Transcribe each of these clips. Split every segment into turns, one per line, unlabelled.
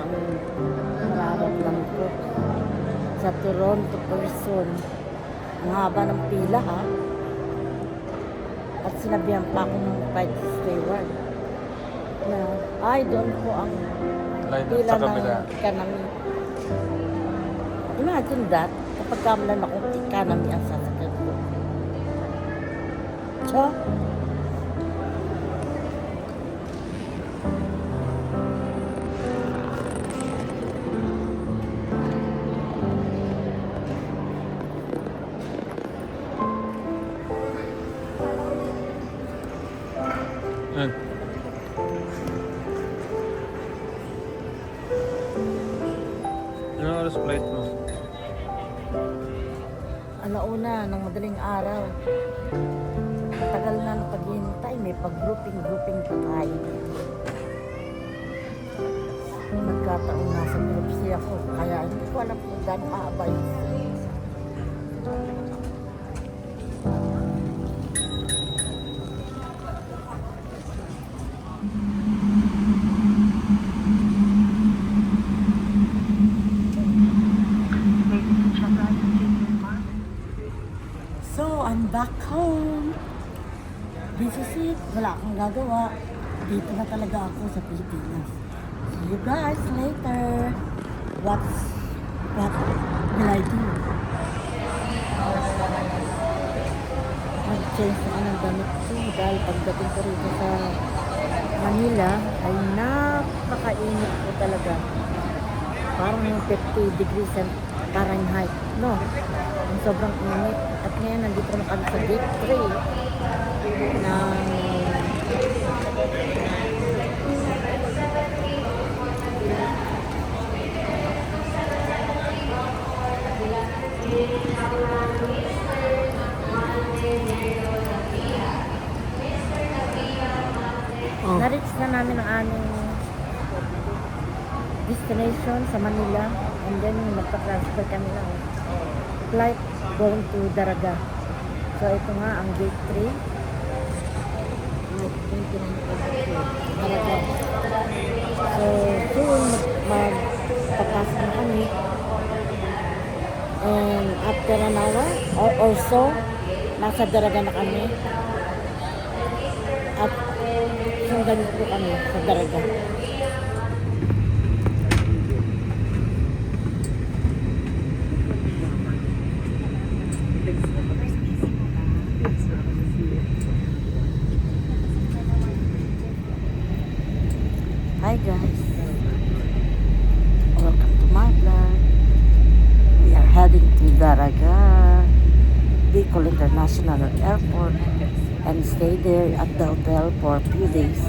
Ang nararamdaman ko. Sa Toronto person. Ang haba ng pila ha. At sinabihan pa ako ng flight steward na ay doon po ang pila ng economy. Imagine that, kapag kamalan ako economy ang sasakyan ko. Cha?
Oras flight mo?
Alauna ng madaling araw. Tagal na ng paghihintay, may pag-grouping-grouping pa tayo. Nagkataon nga sa group C ako, kaya hindi ko alam kung gaano kaaba yung It. Wala akong gagawa. Dito na talaga ako sa Pilipinas. See you guys later. What's, what will I do? Mag-change na ng damit ko dahil pagdating ko rito sa Manila ay napakainit ko talaga. Parang yung 50 degrees and Fahrenheit. No? Ang sobrang init. At ngayon, nandito na kami sa gate 3 ng
Oh.
Na-reach na namin ang aming destination sa Manila and then magpa-transfer kami ng flight going to Daraga. So ito nga ang gate 3. Wait, yung pinaka- Daraga. So soon mag magpapasok na kami. And after an hour or, or nasa Daraga na kami. At sundan po kami sa Daraga. Hi guys. Welcome to my vlog. We are heading to Daraga, Bicol International Airport and stay there at the hotel for a few days.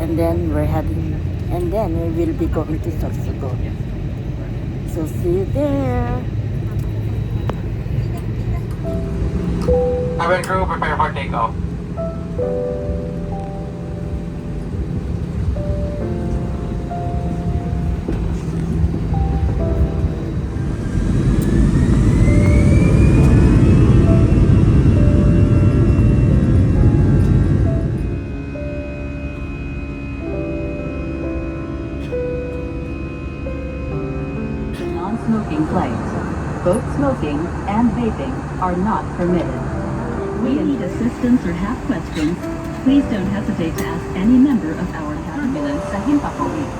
And then we're heading and then we will be going to Sorsogon. So see you there.
Cabin crew, prepare for takeoff.
Non-smoking flights. Both smoking and vaping are not permitted. We need assistance or have questions. Please don't hesitate to ask any member of our ambulance sa Himpapawid.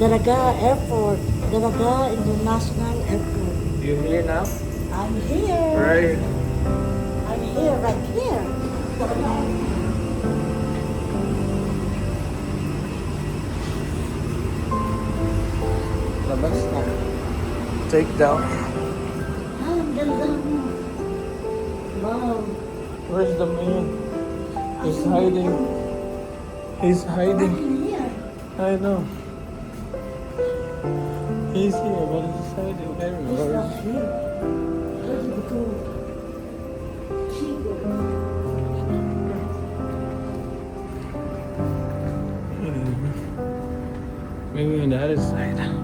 Daraga Airport, Daraga International Airport.
You here now?
I'm here.
Right.
I'm here, right here.
Take down.
Ah,
Where's the man? He's hiding. He's hiding. I know. He's here, but he's hiding everywhere. Maybe on the other side.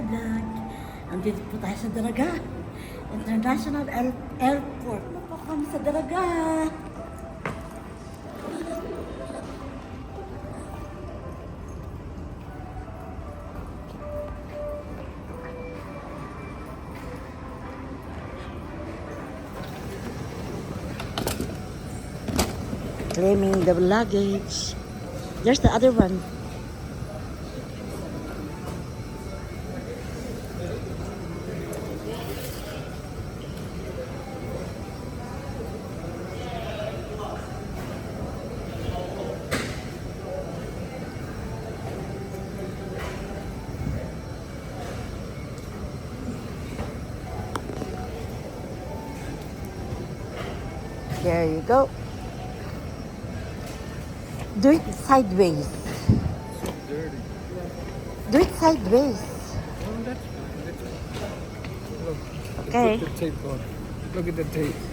My vlog. Andito po tayo sa Daraga. International Air- Airport. Na po kami sa Daraga. Claiming the luggage. There's the other one. There you go. Do it sideways.
Dirty.
Do it sideways.
Oh, that's. That's. Look.
Okay.
Put the tape on. Look at the tape.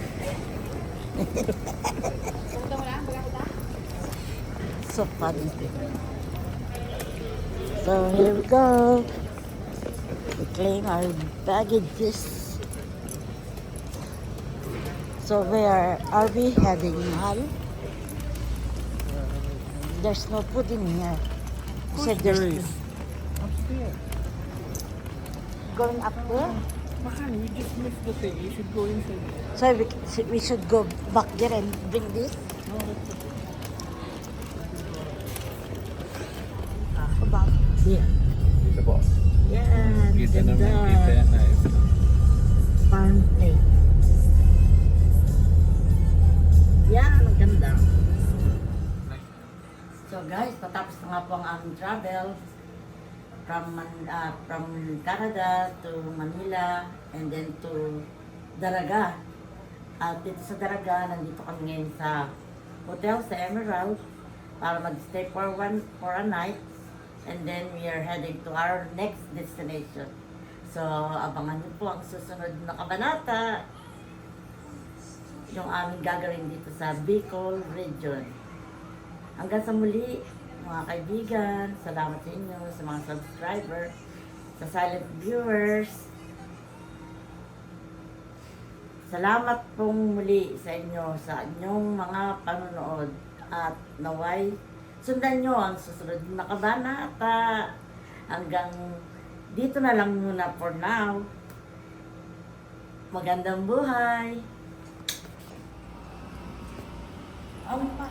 So funny. So here we go. We claim our baggages. So where are we heading, Mahal? There's no food in here. You said there's
there is. Upstairs.
going up there.
Man, we just missed the thing. You should go inside.
So we, we should go back there and bring this.
No, that's okay.
About here.
Dito po.
Yan,
Kita
ganda.
naman, kita yan na ito.
Farm plate. Yan, ang ganda. So guys, patapos na nga po ang aming travel from ah, from Canada to Manila and then to Daraga. At dito sa Daraga, nandito kami ngayon sa hotel sa Emerald para mag-stay for one for a night and then we are heading to our next destination. So, abangan niyo po ang susunod na kabanata yung aming gagawin dito sa Bicol Region. Hanggang sa muli, mga kaibigan, salamat sa inyo, sa mga subscriber, sa silent viewers. Salamat pong muli sa inyo, sa inyong mga panonood. At naway, sundan nyo ang susunod na kabanata. Hanggang dito na lang muna for now. Magandang buhay! Ano pa?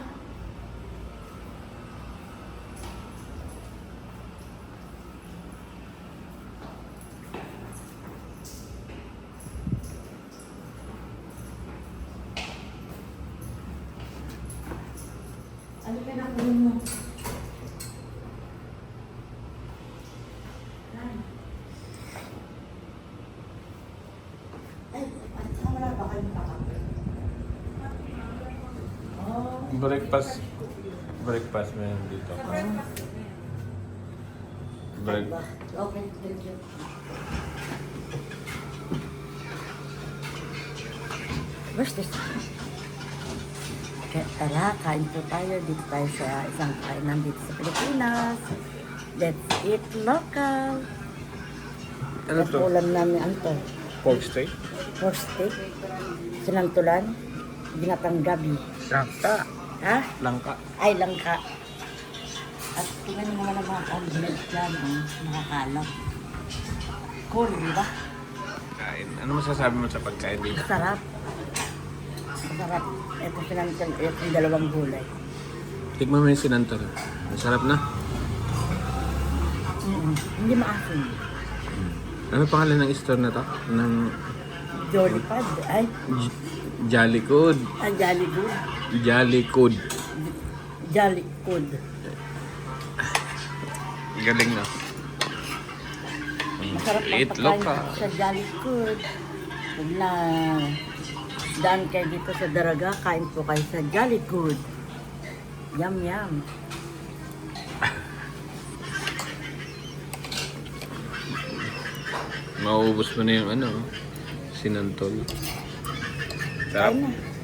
Ano ka na kunin mo? Ay. Ay, at saka wala ba kayong kakapit? Oh.
Breakfast. Breakfast meron dito. Break.
Okay, thank you. Where's this? Kaya tara, kain po tayo. Dito tayo sa isang kainan dito sa Pilipinas. Let's eat local.
Ano
At
to?
ulam namin, ano to?
Pork steak?
Pork steak, sinantulan, binatang gabi.
Langka.
Ha?
Langka.
Ay, langka. At tingnan mo naman ang mga condiments dyan, ang nakakalam. Cool, di ba?
Kain. Ano masasabi mo sa pagkain dito?
Masarap. Masarap. Ito sinantal, ito yung dalawang gulay.
Tikman mo yung sinantol. Masarap na.
Mm-mm. Hindi maasim.
Ano pangalan ng store na to? Ng
Jolly Pad. Ay,
J- Jolly Good.
ah, Jolly Good.
Jolly Good.
Jolly Good.
Galing na.
Masarap ang
Eat
pagkain
local.
sa Jolly Good. Huwag na daan kayo dito sa Daraga, kain po kayo sa Jolly Good. Yum, yum.
Mauubos mo na yung ano, sinantol. Sarap.
Kain na.